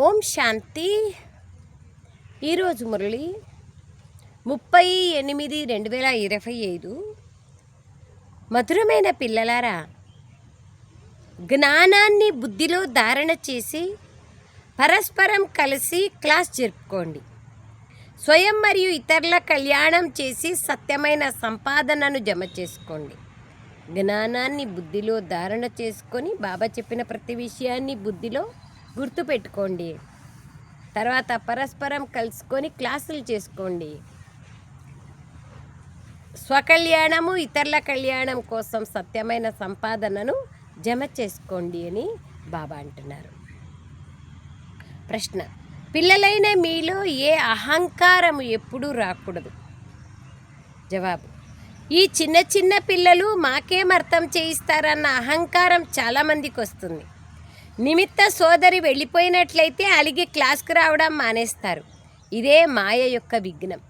ఓం శాంతి. ఈరోజు మురళి ముప్పై ఎనిమిది రెండు వేల ఇరవై ఐదు. మధురమైన పిల్లలారా జ్ఞానాన్ని బుద్ధిలో ధారణ చేసి పరస్పరం కలిసి క్లాస్ జరుపుకోండి. స్వయం మరియు ఇతరుల కళ్యాణం చేసి సత్యమైన సంపాదనను జమ చేసుకోండి. జ్ఞానాన్ని బుద్ధిలో ధారణ చేసుకొని బాబా చెప్పిన ప్రతి విషయాన్ని బుద్ధిలో గుర్తుపెట్టుకోండి. తర్వాత పరస్పరం కలుసుకొని క్లాసులు చేసుకోండి. స్వకళ్యాణము ఇతరుల కళ్యాణం కోసం సత్యమైన సంపాదనను జమ చేసుకోండి అని బాబా అంటున్నారు. ప్రశ్న పిల్లలైన మీలో ఏ అహంకారం ఎప్పుడూ రాకూడదు? జవాబు ఈ చిన్న చిన్న పిల్లలు మాకేం అర్థం చేయిస్తారన్న అహంకారం చాలామందికి వస్తుంది. నిమిత్త సోదరి వెళ్ళిపోయినట్లయితే అలిగి క్లాస్కి రావడం మానేస్తారు. ఇదే మాయ యొక్క విఘ్నం.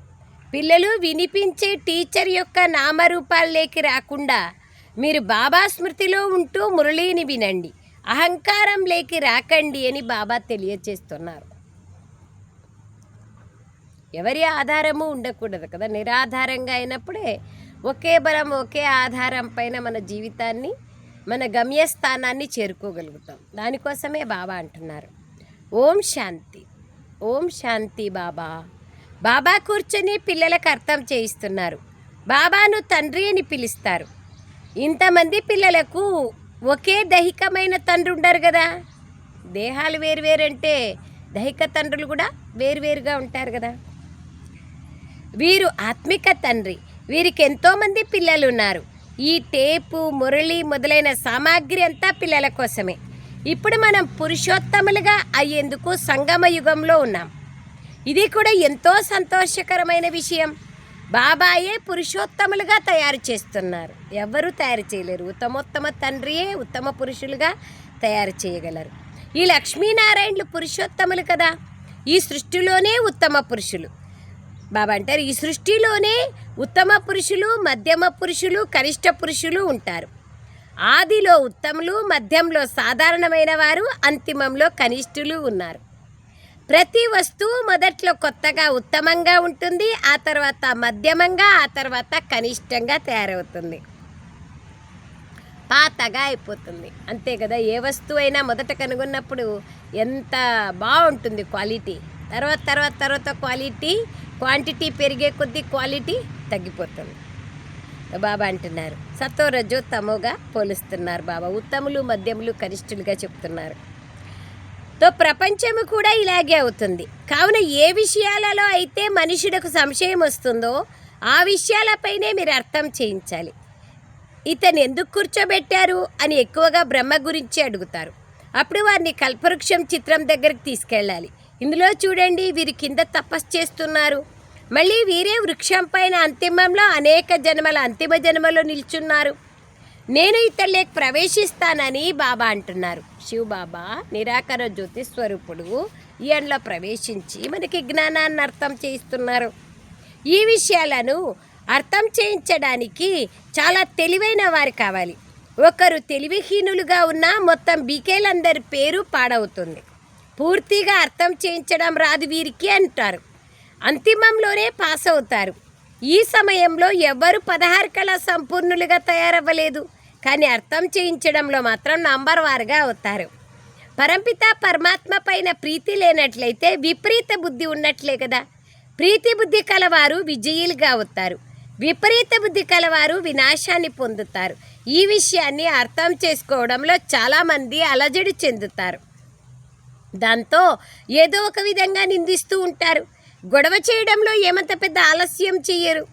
పిల్లలు వినిపించే టీచర్ యొక్క నామరూపాల్లోకి రాకుండా మీరు బాబా స్మృతిలో ఉంటూ మురళీని వినండి. అహంకారం లేకి రాకండి అని బాబా తెలియచేస్తున్నారు. ఎవరి ఆధారము ఉండకూడదు కదా? నిరాధారంగా అయినప్పుడే ఒకే బలం ఒకే ఆధారం పైన మన జీవితాన్ని మన గమ్యస్థానాన్ని చేరుకోగలుగుతాం. దానికోసమే బాబా అంటున్నారు. ఓం శాంతి. ఓం శాంతి బాబా. బాబా కూర్చొని పిల్లలకు అర్థం చేయిస్తున్నారు. బాబాను తండ్రి అని పిలుస్తారు. ఇంతమంది పిల్లలకు ఒకే దైహికమైన తండ్రి ఉండరు కదా. దేహాలు వేరువేరంటే దైహిక తండ్రులు కూడా వేరువేరుగా ఉంటారు కదా. వీరు ఆత్మిక తండ్రి. వీరికి ఎంతోమంది పిల్లలు ఉన్నారు. ఈ టేపు మురళి మొదలైన సామాగ్రి అంతా పిల్లల కోసమే. ఇప్పుడు మనం పురుషోత్తములుగా అయ్యేందుకు సంగమ యుగంలో ఉన్నాం. ఇది కూడా ఎంతో సంతోషకరమైన విషయం. బాబాయే పురుషోత్తములుగా తయారు చేస్తున్నారు. ఎవరు తయారు చేయలేరు. ఉత్తమోత్తమ తండ్రియే ఉత్తమ పురుషులుగా తయారు చేయగలరు. ఈ లక్ష్మీనారాయణులు పురుషోత్తములు కదా? ఈ సృష్టిలోనే ఉత్తమ పురుషులు. బాబా అంటారు ఈ సృష్టిలోనే ఉత్తమ పురుషులు మధ్యమ పురుషులు కనిష్ట పురుషులు ఉంటారు. ఆదిలో ఉత్తములు మధ్యంలో సాధారణమైన వారు అంతిమంలో కనిష్ఠులు ఉన్నారు. ప్రతి వస్తువు మొదట్లో కొత్తగా ఉత్తమంగా ఉంటుంది ఆ తర్వాత మధ్యమంగా ఆ తర్వాత కనిష్టంగా తయారవుతుంది. పాతగా అయిపోతుంది. అంతే కదా ఏ వస్తువు అయినా మొదట కనుగొన్నప్పుడు ఎంత బాగుంటుంది క్వాలిటీ. తర్వాత తర్వాత తర్వాత క్వాలిటీ క్వాంటిటీ పెరిగే కొద్దీ క్వాలిటీ తగ్గిపోతుంది. బాబా అంటున్నారు. సతో రజో తమోగా పోలుస్తున్నారు బాబా. ఉత్తములు మధ్యములు కనిష్ఠులుగా చెప్తున్నారు. తో ప్రపంచము కూడా ఇలాగే అవుతుంది. కావున ఏ విషయాలలో అయితే మనుషులకు సంశయం వస్తుందో ఆ విషయాలపైనే మీరు అర్థం చేయించాలి. ఇతను ఎందుకు కూర్చోబెట్టారు అని ఎక్కువగా బ్రహ్మ గురించి అడుగుతారు. అప్పుడు వారిని కల్పవృక్షం చిత్రం దగ్గరికి తీసుకెళ్ళాలి. ఇందులో చూడండి వీరి కింద తపస్సు చేస్తున్నారు. మళ్ళీ వీరే వృక్షం పైన అంతిమంలో అనేక జన్మల అంతిమ జన్మలో నిల్చున్నారు. నేను ఇతరులకు ప్రవేశిస్తానని బాబా అంటున్నారు. శివబాబా నిరాకర జ్యోతి స్వరూపుడు ఈయనలో ప్రవేశించి మనకి జ్ఞానాన్ని అర్థం చేయిస్తున్నారు. ఈ విషయాలను అర్థం చేయించడానికి చాలా తెలివైన వారు కావాలి. ఒకరు తెలివిహీనులుగా ఉన్న మొత్తం బీకేలందరి పేరు పాడవుతుంది. పూర్తిగా అర్థం చేయించడం రాదు వీరికి అంటారు. అంతిమంలోనే పాస్ అవుతారు. ఈ సమయంలో ఎవ్వరు పదహారు కళ సంపూర్ణులుగా తయారవ్వలేదు. కానీ అర్థం చేయించడంలో మాత్రం నంబర్ వారుగా అవుతారు. పరంపిత పరమాత్మ పైన ప్రీతి లేనట్లయితే విపరీత బుద్ధి ఉన్నట్లే కదా. ప్రీతి బుద్ధి కలవారు విజయులుగా అవుతారు. విపరీత బుద్ధి కలవారు వినాశాన్ని పొందుతారు. ఈ విషయాన్ని అర్థం చేసుకోవడంలో చాలామంది అలజడి చెందుతారు. దాంతో ఏదో ఒక విధంగా నిందిస్తూ ఉంటారు. గొడవ చేయడంలో ఏమంత పెద్ద ఆలస్యం చెయ్యరు.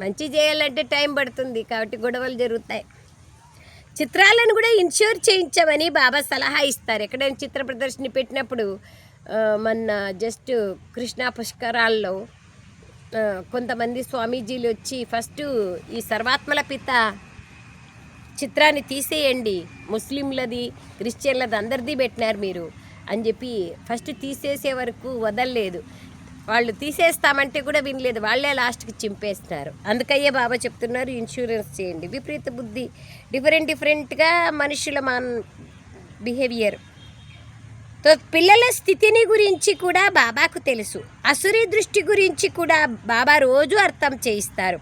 మంచి చేయాలంటే టైం పడుతుంది కాబట్టి గొడవలు జరుగుతాయి. చిత్రాలను కూడా ఇన్ష్యూర్ చేయించమని బాబా సలహా ఇస్తారు. ఎక్కడైనా చిత్ర ప్రదర్శన పెట్టినప్పుడు మొన్న జస్ట్ కృష్ణా పుష్కరాల్లో కొంతమంది స్వామీజీలు వచ్చి ఫస్ట్ ఈ సర్వాత్మల పిత చిత్రాన్ని తీసేయండి. ముస్లింలది క్రిస్టియన్లది అందరిది పెట్టినారు మీరు. అని చెప్పి ఫస్ట్ తీసేసే వరకు వదలలేదు. వాళ్ళు తీసేస్తామంటే కూడా వినలేదు. వాళ్ళే లాస్ట్కి చింపేస్తున్నారు. అందుకయ్యే బాబా చెప్తున్నారు ఇన్సూరెన్స్ చేయండి. విపరీత బుద్ధి. డిఫరెంట్ డిఫరెంట్గా మనుషుల మాన్ బిహేవియర్. తో పిల్లల స్థితిని గురించి కూడా బాబాకు తెలుసు. అసురి దృష్టి గురించి కూడా బాబా రోజు అర్థం చేయిస్తారు.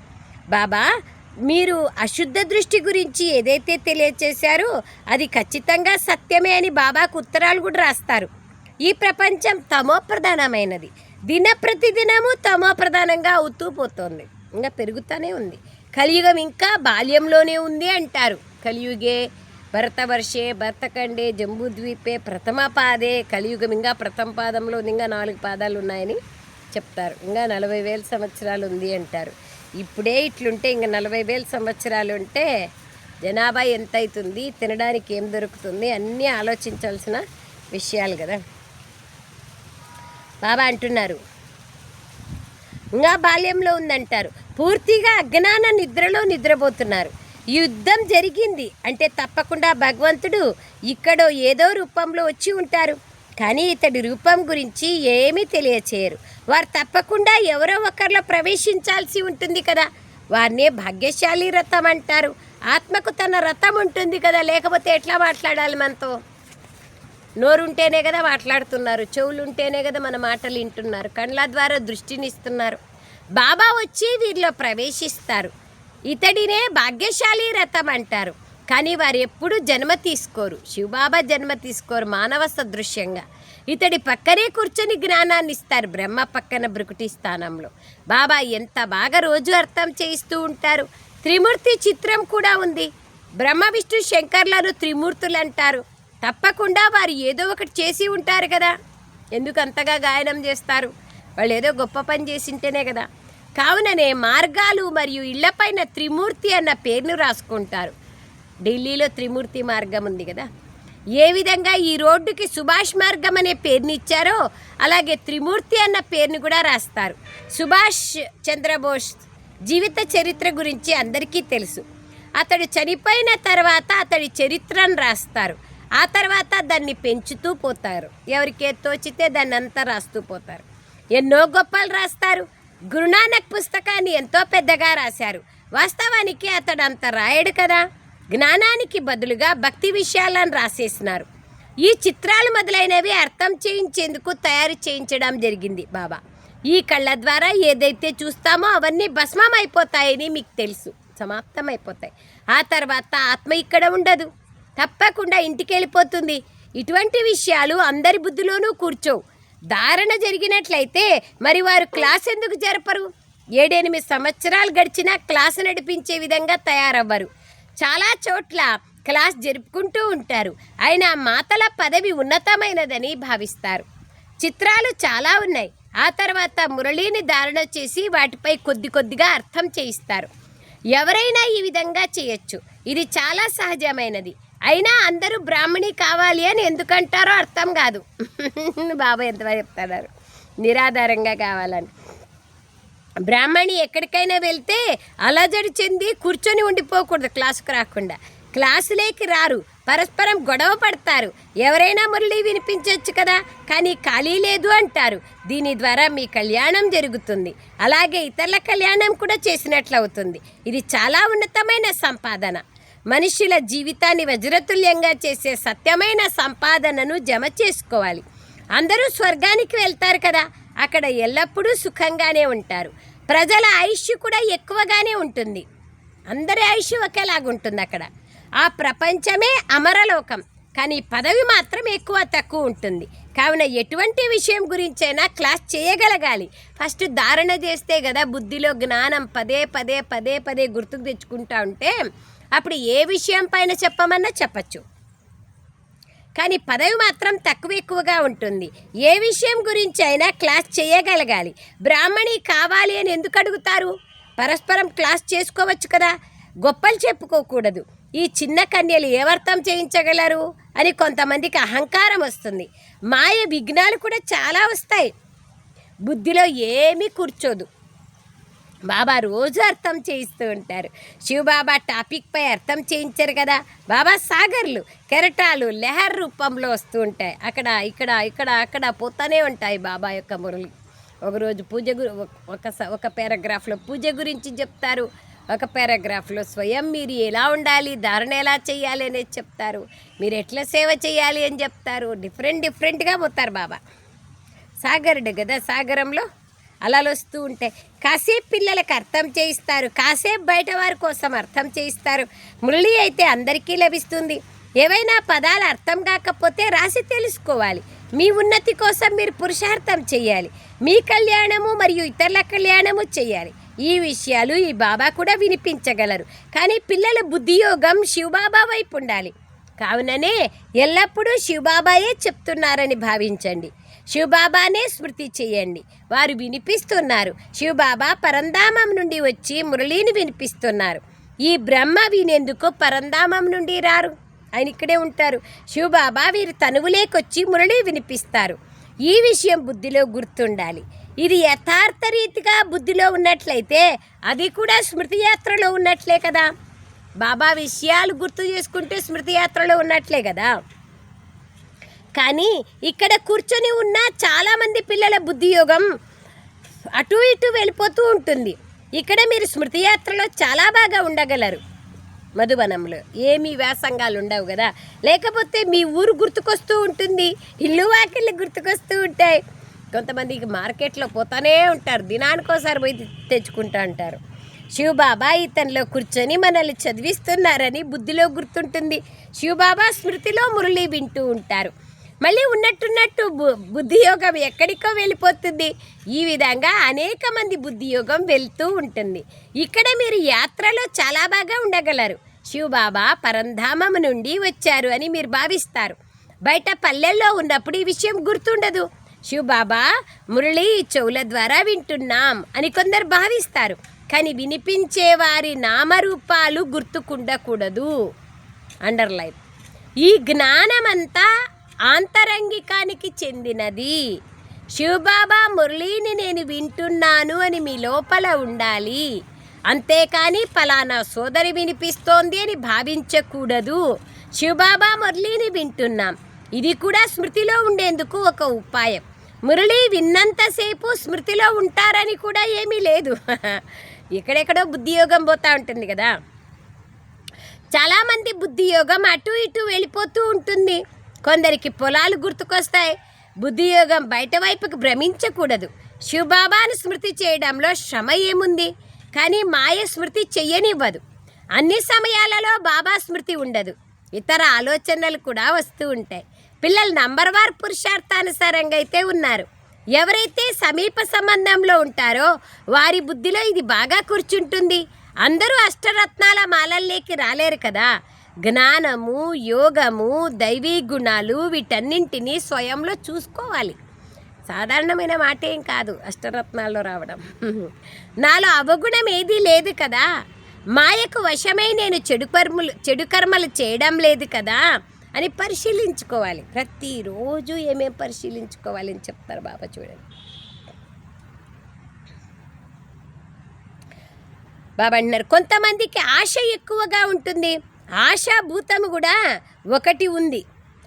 బాబా మీరు అశుద్ధ దృష్టి గురించి ఏదైతే తెలియచేశారో అది ఖచ్చితంగా సత్యమే అని బాబాకు ఉత్తరాలు కూడా రాస్తారు. ఈ ప్రపంచం తమో ప్రధానమైనది. దిన ప్రతిదినము తమో ప్రధానంగా అవుతూ పోతోంది. ఇంకా పెరుగుతూనే ఉంది. కలియుగం ఇంకా బాల్యంలోనే ఉంది అంటారు. కలియుగే భరతవర్షే భరతఖండే జంబూద్వీపే ప్రథమ పాదే కలియుగం ఇంకా ప్రథమ పాదంలో ఇంకా నాలుగు పాదాలు ఉన్నాయని చెప్తారు. ఇంకా నలభై వేల సంవత్సరాలు ఉంది అంటారు. ఇప్పుడే ఇట్లుంటే ఇంక నలభై వేల సంవత్సరాలు ఉంటే జనాభా ఎంత అవుతుంది తినడానికి ఏం దొరుకుతుంది అన్నీ ఆలోచించాల్సిన విషయాలు కదా. బాబా అంటున్నారు. ఇంకా బాల్యంలో ఉందంటారు. పూర్తిగా అజ్ఞాన నిద్రలో నిద్రపోతున్నారు. యుద్ధం జరిగింది. అంటే తప్పకుండా భగవంతుడు ఇక్కడో ఏదో రూపంలో వచ్చి ఉంటారు. కానీ ఇతడి రూపం గురించి ఏమీ తెలియచేయరు. వారు తప్పకుండా ఎవరో ఒకరిలో ప్రవేశించాల్సి ఉంటుంది కదా. వారినే భాగ్యశాలి రథం అంటారు. ఆత్మకు తన రథం ఉంటుంది కదా. లేకపోతే ఎట్లా మాట్లాడాలి మనతో? నోరుంటేనే కదా మాట్లాడుతున్నారు. చెవులు ఉంటేనే కదా మన మాటలు వింటున్నారు. కళ్ళ ద్వారా దృష్టిని ఇస్తున్నారు. బాబా వచ్చి వీరిలో ప్రవేశిస్తారు. ఇతడినే భాగ్యశాలి రథం అంటారు. కానీ వారు ఎప్పుడూ జన్మ తీసుకోరు. శివబాబా జన్మ తీసుకోరు మానవ సదృశ్యంగా. ఇతడి పక్కనే కూర్చొని జ్ఞానాన్ని ఇస్తారు బ్రహ్మ పక్కన బ్రుకుటి స్థానంలో. బాబా ఎంత బాగా రోజు అర్థం చేయిస్తూ ఉంటారు. త్రిమూర్తి చిత్రం కూడా ఉంది. బ్రహ్మ విష్ణు శంకర్లను త్రిమూర్తులు అంటారు తప్పకుండా వారు ఏదో ఒకటి చేసి ఉంటారు కదా. ఎందుకు అంతగా గాయనం చేస్తారు? వాళ్ళు ఏదో గొప్ప పని చేసింటేనే కదా. కావుననే మార్గాలు మరియు ఇళ్ళపైన త్రిమూర్తి అన్న పేరును రాసుకుంటారు. ఢిల్లీలో త్రిమూర్తి మార్గం ఉంది కదా. ఏ విధంగా ఈ రోడ్డుకి సుభాష్ మార్గం అనే పేరుని ఇచ్చారో అలాగే త్రిమూర్తి అన్న పేరుని కూడా రాస్తారు. సుభాష్ చంద్రబోస్ జీవిత చరిత్ర గురించి అందరికీ తెలుసు. అతడు చనిపోయిన తర్వాత అతడి చరిత్రను రాస్తారు. ఆ తర్వాత దాన్ని పెంచుతూ పోతారు. ఎవరికి తోచితే దాన్ని అంతా రాస్తూ పోతారు. ఎన్నో గొప్పలు రాస్తారు. గురునానక్ పుస్తకాన్ని ఎంతో పెద్దగా రాశారు. వాస్తవానికి అతడు అంత రాయడు కదా. జ్ఞానానికి బదులుగా భక్తి విషయాలను రాసేసినారు. ఈ చిత్రాలు మొదలైనవి అర్థం చేయించేందుకు తయారు చేయించడం జరిగింది బాబా. ఈ కళ్ళ ద్వారా ఏదైతే చూస్తామో అవన్నీ భస్మం అయిపోతాయని మీకు తెలుసు. సమాప్తం అయిపోతాయి. ఆ తర్వాత ఆత్మ ఇక్కడ ఉండదు. తప్పకుండా ఇంటికి వెళ్ళిపోతుంది. ఇటువంటి విషయాలు అందరి బుద్ధిలోనూ కూర్చోవు. ధారణ జరిగినట్లయితే మరి వారు క్లాస్ ఎందుకు జరపరు? ఏడెనిమిది సంవత్సరాలు గడిచినా క్లాస్ నడిపించే విధంగా తయారవ్వరు. చాలా చోట్ల క్లాస్ జరుపుకుంటూ ఉంటారు. అయినా మాతల పదవి ఉన్నతమైనదని భావిస్తారు. చిత్రాలు చాలా ఉన్నాయి. ఆ తర్వాత మురళిని ధారణ చేసి వాటిపై కొద్ది కొద్దిగా అర్థం చేయిస్తారు. ఎవరైనా ఈ విధంగా చేయొచ్చు. ఇది చాలా సహజమైనది. అయినా అందరూ బ్రాహ్మణి కావాలి అని ఎందుకంటారో అర్థం కాదు. బాబా ఎంత చెప్తున్నారు. నిరాధారంగా కావాలని. బ్రాహ్మణి ఎక్కడికైనా వెళ్తే అలజడి చెంది కూర్చొని ఉండిపోకూడదు క్లాసుకు రాకుండా. క్లాసులేకి రారు. పరస్పరం గొడవ పడతారు. ఎవరైనా మురళి వినిపించవచ్చు కదా? కానీ ఖాళీ లేదు అంటారు. దీని ద్వారా మీ కళ్యాణం జరుగుతుంది. అలాగే ఇతరుల కళ్యాణం కూడా చేసినట్లు అవుతుంది ఇది చాలా ఉన్నతమైన సంపాదన. మనుషుల జీవితాన్ని వజ్రతుల్యంగా చేసే సత్యమైన సంపాదనను జమ చేసుకోవాలి. అందరూ స్వర్గానికి వెళ్తారు కదా? అక్కడ ఎల్లప్పుడూ సుఖంగానే ఉంటారు. ప్రజల ఆయుష్ కూడా ఎక్కువగానే ఉంటుంది. అందరి ఆయుష్ ఒకేలాగుంటుంది అక్కడ. ఆ ప్రపంచమే అమరలోకం. కానీ పదవి మాత్రం ఎక్కువ తక్కువ ఉంటుంది. కావున ఎటువంటి విషయం గురించైనా క్లాస్ చేయగలగాలి. ఫస్ట్ ధారణ చేస్తే కదా బుద్ధిలో జ్ఞానం పదే పదే పదే పదే గుర్తుకు తెచ్చుకుంటా ఉంటే అప్పుడు ఏ విషయం పైన చెప్పమన్నా చెప్పచ్చు. కానీ పదవి మాత్రం తక్కువ ఎక్కువగా ఉంటుంది. ఏ విషయం గురించి అయినా క్లాస్ చేయగలగాలి. బ్రాహ్మణి కావాలి అని ఎందుకు అడుగుతారు? పరస్పరం క్లాస్ చేసుకోవచ్చు కదా. గొప్పలు చెప్పుకోకూడదు. ఈ చిన్న కన్యలు ఏవర్థం చేయించగలరు? అని కొంతమందికి అహంకారం వస్తుంది. మాయ విఘ్నాలు కూడా చాలా వస్తాయి. బుద్ధిలో ఏమీ కూర్చోదు. బాబా రోజు అర్థం చేయిస్తూ ఉంటారు. శివబాబా టాపిక్పై అర్థం చేయించారు కదా. బాబా సాగర్లు కెరటాలు లెహర్ రూపంలో వస్తూ ఉంటాయి. అక్కడ ఇక్కడ ఇక్కడ అక్కడ పోతూనే ఉంటాయి బాబా యొక్క మురళి. ఒకరోజు పూజ గు ఒక స- ఒక పారాగ్రాఫ్లో పూజ గురించి చెప్తారు. ఒక పారాగ్రాఫ్లో స్వయం మీరు ఎలా ఉండాలి ధారణ ఎలా చేయాలి అనేది చెప్తారు. మీరు ఎట్లా సేవ చేయాలి అని చెప్తారు. డిఫరెంట్ డిఫరెంట్గా పోతారు బాబా. సాగరుడు కదా సాగరంలో అలలు వస్తూ ఉంటాయి కాసేపు పిల్లలకు అర్థం చేయిస్తారు కాసేపు బయట వారి కోసం అర్థం చేయిస్తారు. మురళి అయితే అందరికీ లభిస్తుంది. ఏవైనా పదాలు అర్థం కాకపోతే రాసి తెలుసుకోవాలి. మీ ఉన్నతి కోసం మీరు పురుషార్థం చేయాలి. మీ కళ్యాణము మరియు ఇతరుల కళ్యాణము చేయాలి. ఈ విషయాలు ఈ బాబా కూడా వినిపించగలరు. కానీ పిల్లల బుద్ధియోగం శివబాబా వైపు ఉండాలి. కావుననే ఎల్లప్పుడూ శివబాబాయే చెప్తున్నారని భావించండి. శివబాబానే స్మృతి చేయండి. వారు వినిపిస్తున్నారు. శివబాబా పరంధామం నుండి వచ్చి మురళిని వినిపిస్తున్నారు. ఈ బ్రహ్మ వినేందుకు పరంధామం నుండి రారు. ఆయన ఇక్కడే ఉంటారు. శివబాబా వీరి తనువులేకొచ్చి మురళి వినిపిస్తారు. ఈ విషయం బుద్ధిలో గుర్తుండాలి. ఇది యథార్థ రీతిగా బుద్ధిలో ఉన్నట్లయితే అది కూడా స్మృతి యాత్రలో ఉన్నట్లే కదా. బాబా విషయాలు గుర్తు చేసుకుంటే స్మృతి యాత్రలో ఉన్నట్లే కదా. కానీ ఇక్కడ కూర్చొని ఉన్న చాలామంది పిల్లల బుద్ధియోగం అటు ఇటు వెళ్ళిపోతూ ఉంటుంది. ఇక్కడ మీరు స్మృతి యాత్రలో చాలా బాగా ఉండగలరు. మధువనంలో ఏమీ వ్యాసంగాలు ఉండవు కదా? లేకపోతే మీ ఊరు గుర్తుకొస్తూ ఉంటుంది ఇల్లు వాకిళ్ళు గుర్తుకొస్తూ ఉంటాయి. కొంతమందికి మార్కెట్లో పోతానే ఉంటారు దినానికోసారి పోయి తెచ్చుకుంటూ తెచ్చుకుంటా ఉంటారు. శివబాబా ఇతనిలో కూర్చొని మనల్ని చదివిస్తున్నారని బుద్ధిలో గుర్తుంటుంది. శివబాబా స్మృతిలో మురళి వింటూ ఉంటారు. మళ్ళీ ఉన్నట్టున్నట్టు బు బుద్ధియోగం ఎక్కడికో వెళ్ళిపోతుంది. ఈ విధంగా అనేక మంది బుద్ధియోగం వెళ్తూ ఉంటుంది. ఇక్కడ మీరు యాత్రలో చాలా బాగా ఉండగలరు. శివబాబా పరంధామం నుండి వచ్చారు అని మీరు భావిస్తారు. బయట పల్లెల్లో ఉన్నప్పుడు ఈ విషయం గుర్తుండదు. శివబాబా మురళి చెవుల ద్వారా వింటున్నాం అని కొందరు భావిస్తారు. కానీ వినిపించే వారి నామరూపాలు గుర్తుకుండకూడదు. అండర్లైన్. ఈ జ్ఞానమంతా ఆంతరంగికానికి చెందినది. శివబాబా మురళిని నేను వింటున్నాను అని మీ లోపల ఉండాలి. అంతేకాని ఫలానా సోదరి వినిపిస్తోంది అని భావించకూడదు. శివబాబా మురళిని వింటున్నాం. ఇది కూడా స్మృతిలో ఉండేందుకు ఒక ఉపాయం. మురళి విన్నంతసేపు స్మృతిలో ఉంటారని కూడా ఏమీ లేదు. ఎక్కడెక్కడో బుద్ధియోగం పోతూ ఉంటుంది కదా. చాలామంది బుద్ధియోగం అటు ఇటు వెళ్ళిపోతూ ఉంటుంది. కొందరికి పొలాలు గుర్తుకొస్తాయి. బుద్ధియోగం బయట వైపుకి భ్రమించకూడదు. శివబాబాను స్మృతి చేయడంలో శ్రమ ఏముంది? కానీ మాయ స్మృతి చెయ్యనివ్వదు. అన్ని సమయాలలో బాబా స్మృతి ఉండదు. ఇతర ఆలోచనలు కూడా వస్తూ ఉంటాయి. పిల్లలు నంబర్ వార్ పురుషార్థానుసారంగా అయితే ఉన్నారు. ఎవరైతే సమీప సంబంధంలో ఉంటారో వారి బుద్ధిలో ఇది బాగా కూర్చుంటుంది. అందరూ అష్టరత్నాల మాలల్లోకి రాలేరు కదా. జ్ఞానము యోగము దైవీ గుణాలు వీటన్నింటినీ స్వయంలో చూసుకోవాలి. సాధారణమైన మాట ఏం కాదు అష్టరత్నాల్లో రావడం. నాలో అవగుణం ఏదీ లేదు కదా. మాయకు వశమై నేను చెడు కర్మలు చెడు కర్మలు చేయడం లేదు కదా అని పరిశీలించుకోవాలి. ప్రతిరోజు ఏమేం పరిశీలించుకోవాలి అని చెప్తారు బాబా చూడండి. బాబా అంటున్నారు కొంతమందికి ఆశ ఎక్కువగా ఉంటుంది. ఆశాభూతం కూడా ఒకటి ఉంది.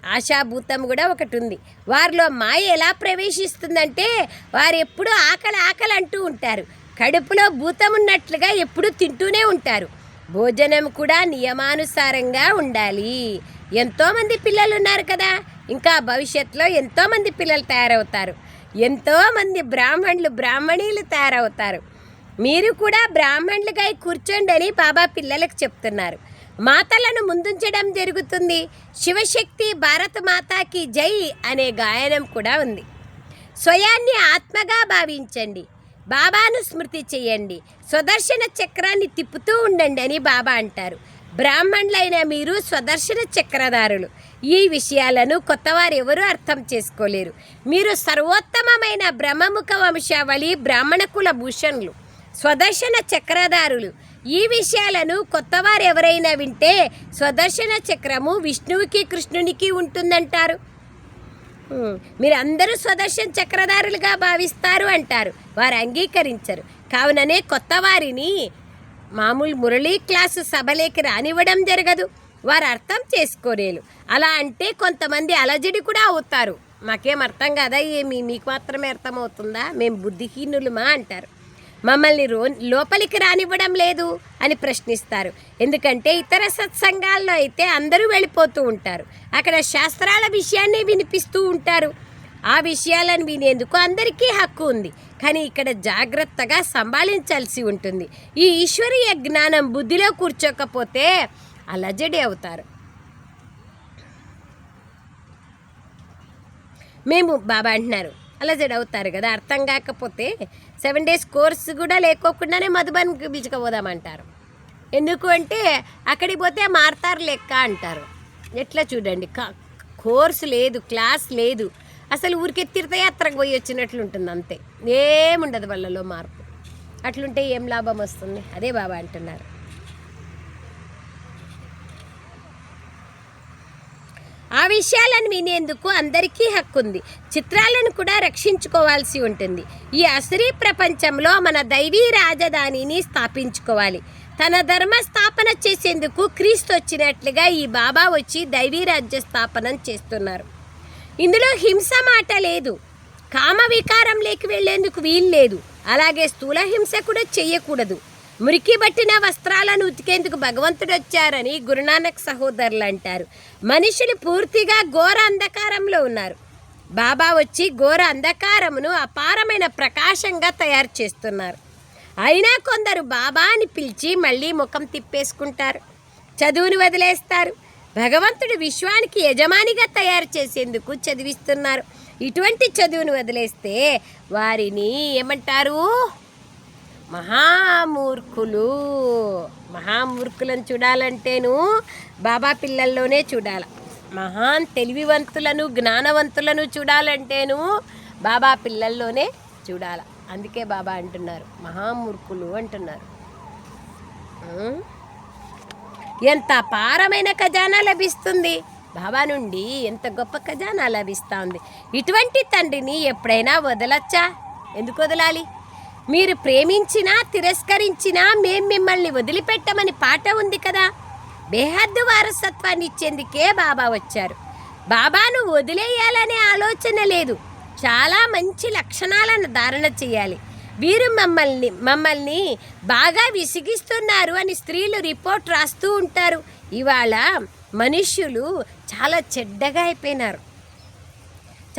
ఆశాభూతం కూడా ఒకటి ఉంది వారిలో మాయ ఎలా ప్రవేశిస్తుందంటే వారు ఎప్పుడూ ఆకలి ఆకలి అంటూ ఉంటారు. కడుపులో భూతం ఉన్నట్లుగా ఎప్పుడూ తింటూనే ఉంటారు. భోజనం కూడా నియమానుసారంగా ఉండాలి. ఎంతోమంది పిల్లలు ఉన్నారు కదా! ఇంకా భవిష్యత్తులో ఎంతోమంది పిల్లలు తయారవుతారు. ఎంతోమంది బ్రాహ్మణులు బ్రాహ్మణీలు తయారవుతారు. మీరు కూడా బ్రాహ్మణులుగా కూర్చోండి అని బాబా పిల్లలకు చెప్తున్నారు. మాతలను ముందుంచడం జరుగుతుంది. శివశక్తి భారత మాతాకి జై అనే గాయనం కూడా ఉంది. స్వయాన్ని ఆత్మగా భావించండి. బాబాను స్మృతి చేయండి. స్వదర్శన చక్రాన్ని తిప్పుతూ ఉండండి అని బాబా అంటారు. బ్రాహ్మణులైన మీరు స్వదర్శన చక్రధారులు. ఈ విషయాలను కొత్తవారు ఎవరూ అర్థం చేసుకోలేరు. మీరు సర్వోత్తమమైన బ్రహ్మముఖ వంశావళి బ్రాహ్మణ కుల భూషణులు. స్వదర్శన చక్రధారులు. ఈ విషయాలను కొత్తవారు ఎవరైనా వింటే స్వదర్శన చక్రము విష్ణువుకి కృష్ణునికి ఉంటుందంటారు. మీరు అందరూ స్వదర్శన చక్రధారులుగా భావిస్తారు అంటారు. వారు అంగీకరించరు. కావుననే కొత్త వారిని మామూలు మురళీ క్లాసు సభలేకి రానివ్వడం జరగదు. వారు అర్థం చేసుకోలేరు అలా అంటే కొంతమంది అలజడి కూడా అవుతారు. మాకేం అర్థం కదా? ఏమి? మీకు మాత్రమే అర్థమవుతుందా? మేము బుద్ధిహీనులమా? అంటారు. మమ్మల్ని రో లోపలికి రానివ్వడం లేదు అని ప్రశ్నిస్తారు. ఎందుకంటే ఇతర సత్సంగాల్లో అయితే అందరూ వెళ్ళిపోతూ ఉంటారు. అక్కడ శాస్త్రాల విషయాన్ని వినిపిస్తూ ఉంటారు. ఆ విషయాలను వినేందుకు అందరికీ హక్కు ఉంది. కానీ ఇక్కడ జాగ్రత్తగా సంభాళించాల్సి ఉంటుంది. ఈ ఈశ్వరీయ జ్ఞానం బుద్ధిలో కూర్చోకపోతే అలజడి అవుతారు. మేము బాబా అంటున్నారు. అలజడి అవుతారు కదా అర్థం కాకపోతే సెవెన్ డేస్ కోర్స్ కూడా లేకోకుండానే మధుబన్కి పిలుచుకుపోదామంటారు ఎందుకు అంటే అక్కడికి పోతే మారుతారు లెక్క అంటారు. ఎట్లా చూడండి కా- కోర్సు లేదు క్లాస్ లేదు. అసలు ఊరికే తీర్థయాత్రకు పోయి వచ్చినట్లుంటుంది అంతే. ఏముండదు వాళ్ళలో మార్పు. అట్లుంటే ఏం లాభం వస్తుంది? అదే బాబా అంటున్నారు. ఆ విషయాలను వినేందుకు అందరికీ హక్కు ఉంది చిత్రాలను కూడా రక్షించుకోవాల్సి ఉంటుంది. ఈ అసరీ ప్రపంచంలో మన దైవీ రాజధానిని స్థాపించుకోవాలి. తన ధర్మ స్థాపన చేసేందుకు క్రీస్తు వచ్చినట్లుగా ఈ బాబా వచ్చి దైవీ రాజ్య స్థాపన చేస్తున్నారు. ఇందులో హింస మాట లేదు. కామ వికారం లేకి వెళ్ళేందుకు వీలు లేదు. అలాగే స్థూల హింస కూడా చేయకూడదు. మురికి పట్టిన వస్త్రాలను ఉతికేందుకు భగవంతుడు వచ్చారని గురునానక్ సహోదరులు అంటారు. మనుషులు పూర్తిగా ఘోర అంధకారంలో ఉన్నారు. బాబా వచ్చి ఘోర అంధకారమును అపారమైన ప్రకాశంగా తయారు చేస్తున్నారు. అయినా కొందరు బాబా అని పిలిచి మళ్ళీ ముఖం తిప్పేసుకుంటారు. చదువును వదిలేస్తారు. భగవంతుడు విశ్వానికి యజమానిగా తయారు చేసేందుకు చదివిస్తున్నారు. ఇటువంటి చదువును వదిలేస్తే వారిని ఏమంటారు? మహామూర్ఖులు. మహామూర్ఖులను చూడాలంటేను బాబా పిల్లల్లోనే చూడాలి. మహాన్ తెలివివంతులను జ్ఞానవంతులను చూడాలంటేను బాబా పిల్లల్లోనే చూడాల. అందుకే బాబా అంటున్నారు. మహామూర్ఖులు అంటున్నారు. ఎంత పారమైన ఖజానా లభిస్తుంది. బాబా నుండి ఎంత గొప్ప ఖజానా లభిస్తుంది ఇటువంటి తండ్రిని ఎప్పుడైనా వదలచ్చా? ఎందుకు వదలాలి? మీరు ప్రేమించినా తిరస్కరించినా మేం మిమ్మల్ని వదిలిపెట్టమని పాట ఉంది కదా. బేహద్దు వారసత్వాన్ని ఇచ్చేందుకే బాబా వచ్చారు. బాబాను వదిలేయాలనే ఆలోచన లేదు. చాలా మంచి లక్షణాలను ధారణ చేయాలి. వీరు మమ్మల్ని మమ్మల్ని బాగా విసిగిస్తున్నారు అని స్త్రీలు రిపోర్ట్ రాస్తూ ఉంటారు. ఇవాళ మనుష్యులు చాలా చెడ్డగా అయిపోయినారు.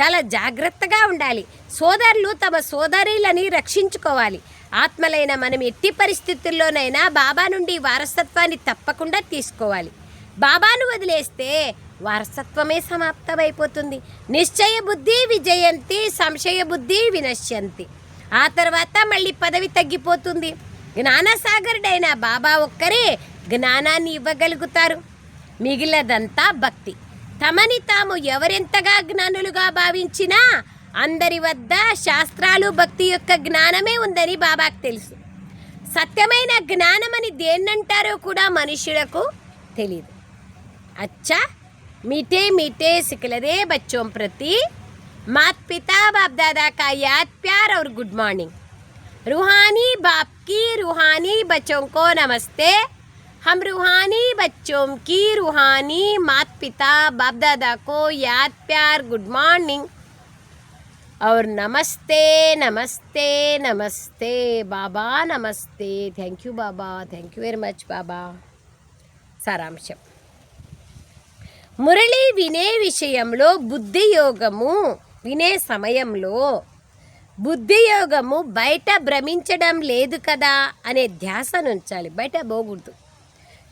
చాలా జాగ్రత్తగా ఉండాలి. సోదరులు తమ సోదరులని రక్షించుకోవాలి. ఆత్మలైన మనం ఎట్టి పరిస్థితుల్లోనైనా బాబా నుండి వారసత్వాన్ని తప్పకుండా తీసుకోవాలి. బాబాను వదిలేస్తే వారసత్వమే సమాప్తమైపోతుంది. నిశ్చయ బుద్ధి విజయంతి సంశయ బుద్ధి వినశ్యంతి. ఆ తర్వాత మళ్ళీ పదవి తగ్గిపోతుంది. జ్ఞానసాగరుడైన బాబా ఒక్కరే జ్ఞానాన్ని ఇవ్వగలుగుతారు. మిగిలినదంతా భక్తి. తమని తాము ఎవరెంతగా జ్ఞానులుగా భావించినా అందరి వద్ద శాస్త్రాలు భక్తి యొక్క జ్ఞానమే ఉందని బాబాకు తెలుసు సత్యమైన జ్ఞానమని దేన్నంటారో కూడా మనుషులకు తెలియదు अच्छा मीठे मीठे सिकलरे बच्चों प्रति मात पिता बाप दादा का याद प्यार और गुड मॉर्निंग रूहानी बाप की रूहानी बच्चों को नमस्ते हम रूहानी बच्चों की रूहानी मात पिता बाप दादा को याद प्यार गुड मॉर्निंग और नमस्ते नमस्ते नमस्ते बाबा नमस्ते thank you Baba thank you very much बाबा సారాంశం మురళి వినే విషయంలో బుద్ధి యోగము వినే సమయంలో బుద్ధి యోగము బయట భ్రమించడం లేదు కదా అనే ధ్యాసను ఉంచాలి బయట పోకూడదు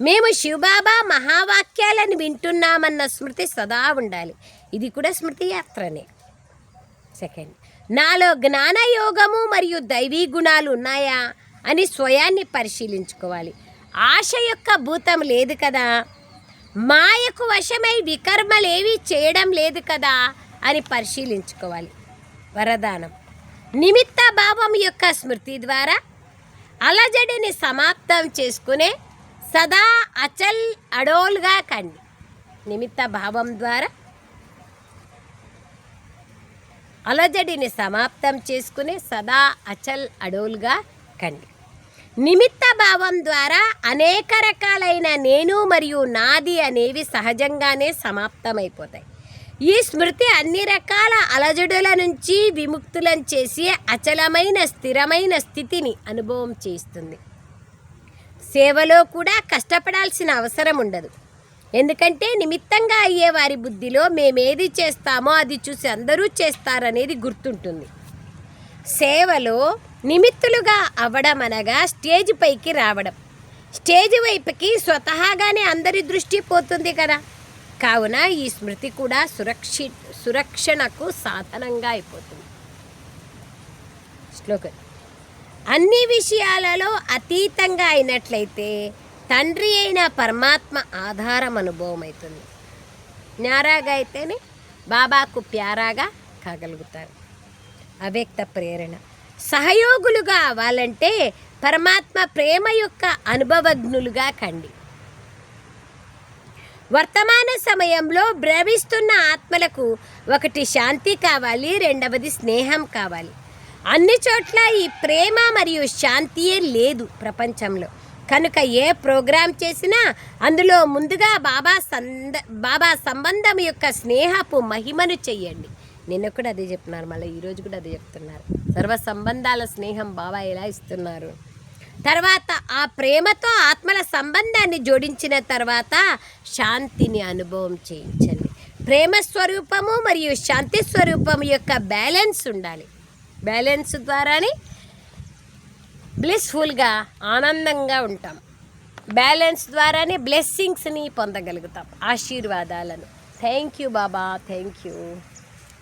మేము శివబాబా మహావాక్యాలను వింటున్నామన్న స్మృతి సదా ఉండాలి. ఇది కూడా స్మృతి యాత్రనే. సెకండ్ నాలో జ్ఞానయోగము మరియు దైవీ గుణాలు ఉన్నాయా అని స్వయాన్ని పరిశీలించుకోవాలి. ఆశ యొక్క భూతం లేదు కదా? మాయకు వశమై వికర్మలేవి చేయడం లేదు కదా? అని పరిశీలించుకోవాలి. వరదానం. నిమిత్త భావం యొక్క స్మృతి ద్వారా అలజడిని సమాప్తం చేసుకునే సదా అచల్ అడోల్గా కండి. నిమిత్త భావం ద్వారా అలజడిని సమాప్తం చేసుకుని సదా అచల్ అడోల్గా కండి. నిమిత్త భావం ద్వారా అనేక రకాలైన నేను మరియు నాది అనేవి సహజంగానే సమాప్తమైపోతాయి. ఈ స్మృతి అన్ని రకాల అలజడుల నుంచి విముక్తులను చేసి అచలమైన స్థిరమైన స్థితిని అనుభవం చేస్తుంది సేవలో కూడా కష్టపడాల్సిన అవసరం ఉండదు. ఎందుకంటే నిమిత్తంగా అయ్యే వారి బుద్ధిలో మేమేది చేస్తామో అది చూసి అందరూ చేస్తారనేది గుర్తుంటుంది. సేవలో నిమిత్తులుగా అవ్వడం అనగా స్టేజ్ పైకి రావడం. స్టేజ్ వైపుకి స్వతహాగానే అందరి దృష్టి పోతుంది కదా. కావున ఈ స్మృతి కూడా సురక్షి సురక్షణకు సాధనంగా అయిపోతుంది. శ్లోకం. అన్ని విషయాలలో అతీతంగా అయినట్లయితే తండ్రి అయిన పరమాత్మ ఆధారం అనుభవం అవుతుంది. న్యారాగా అయితేనే బాబాకు ప్యారాగా కాగలుగుతారు. అవ్యక్త ప్రేరణ. సహయోగులుగా అవ్వాలంటే పరమాత్మ ప్రేమ యొక్క అనుభవజ్ఞులుగా కండి. వర్తమాన సమయంలో భ్రమిస్తున్న ఆత్మలకు ఒకటి శాంతి కావాలి రెండవది స్నేహం కావాలి. అన్ని చోట్ల ఈ ప్రేమ మరియు శాంతియే లేదు ప్రపంచంలో. కనుక ఏ ప్రోగ్రాం చేసినా అందులో ముందుగా బాబా సంద బాబా సంబంధం యొక్క స్నేహపు మహిమను చెయ్యండి. నిన్న కూడా అదే చెప్తున్నారు మళ్ళీ ఈరోజు కూడా అదే చెప్తున్నారు. సర్వ సంబంధాల స్నేహం బాబా ఎలా ఇస్తున్నారు? తర్వాత ఆ ప్రేమతో ఆత్మల సంబంధాన్ని జోడించిన తర్వాత శాంతిని అనుభవం చేయించండి. ప్రేమ స్వరూపము మరియు శాంతి స్వరూపము యొక్క బ్యాలెన్స్ ఉండాలి. బ్యాలెన్స్ ద్వారానే బ్లెస్ఫుల్గా ఆనందంగా ఉంటాం. బ్యాలెన్స్ ద్వారానే బ్లెస్సింగ్స్ని పొందగలుగుతాం. ఆశీర్వాదాలను. Thank you Baba. Thank you.